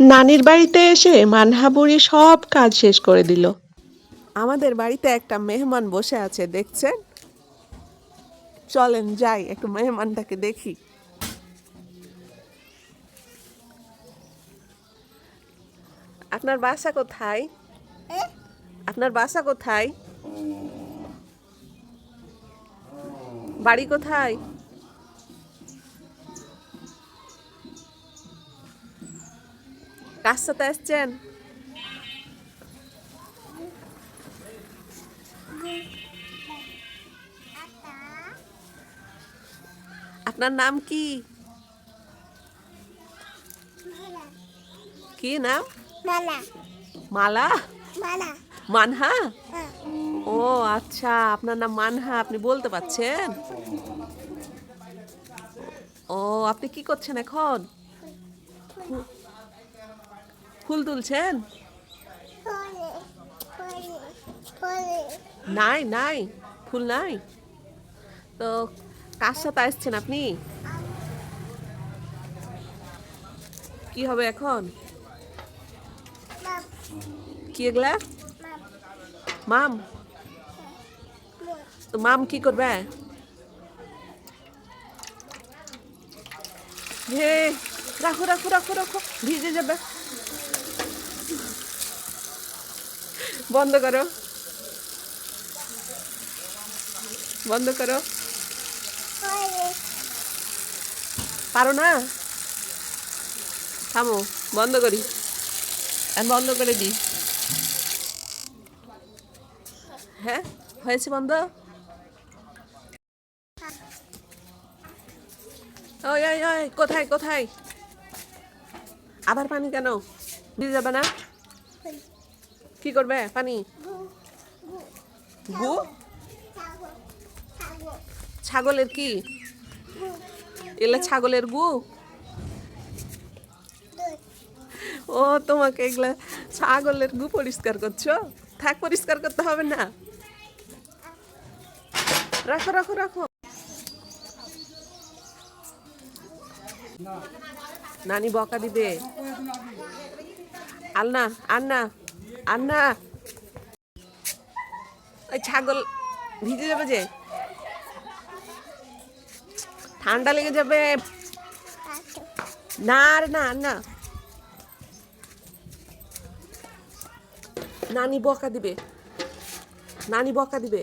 নানির বাড়িতে এসে মানহাবুড়ি সব কাজ শেষ করে দিল। আমাদের বাড়িতে একটা মেহমান বসে আছে দেখছেন? চলেন যাই একটু মেহমানটাকে দেখি। আপনার বাসা কোথায়? আপনার বাসা কোথায়? বাড়ি কোথায়? কার সাথে আসছেন আপনার নাম কি? কি নাম? মালা। মালা? মালা। মানহা? হ্যাঁ। ও আচ্ছা আপনার নাম মানহা আপনি বলতে পারছেন? ও আপনি কি করছেন এখন? ফুল তুলছেন? নাই নাই, ফুল নাই। তো কার সাথে আসছেন আপনি? কি হবে এখন? কি এগুলা? মাম। তো মাম কি করবে? হে, রাখো রাখো রাখো রাখো, ভিজে যাবে। বন্ধ করো। বন্ধ করো। পারো না? থামো, বন্ধ করি। বন্ধ করে দিই। হ্যাঁ হয়েছে বন্ধ? ওই ওই ওই, কোথায় কোথায়? আবার পানি কেন? দিয়ে যাবে না? কি করবে? পানি? গু? গু গু ছাগল ছাগল ছাগলের কি? এলে ছাগলের গু? ও, তোমাকে এগুলা ছাগলের গু পরিষ্কার করছ? থাক, পরিষ্কার করতে হবে না। রাখো রাখো রাখো। নানি বকা দিবে। আন্না আন্না। না ওই ছাগল ভিজে যাবে যে। ঠান্ডা লেগে যাবে। না রে, না না নানি বকা দিবে। নানি বকা দিবে।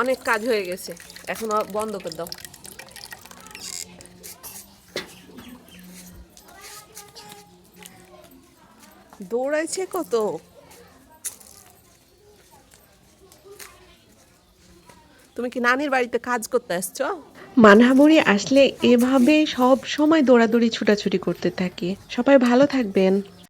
অনেক কাজ হয়ে গেছে। এখন বন্ধ করে দাও। দৌড়াইছে কত? তুমি কি নানির বাড়িতে কাজ করতে আসছো? মানহাবুড়ি আসলে এভাবে সব সময় দৌড়াদৌড়ি, ছুটাছুটি করতে থাকে। সবাই ভালো থাকবেন।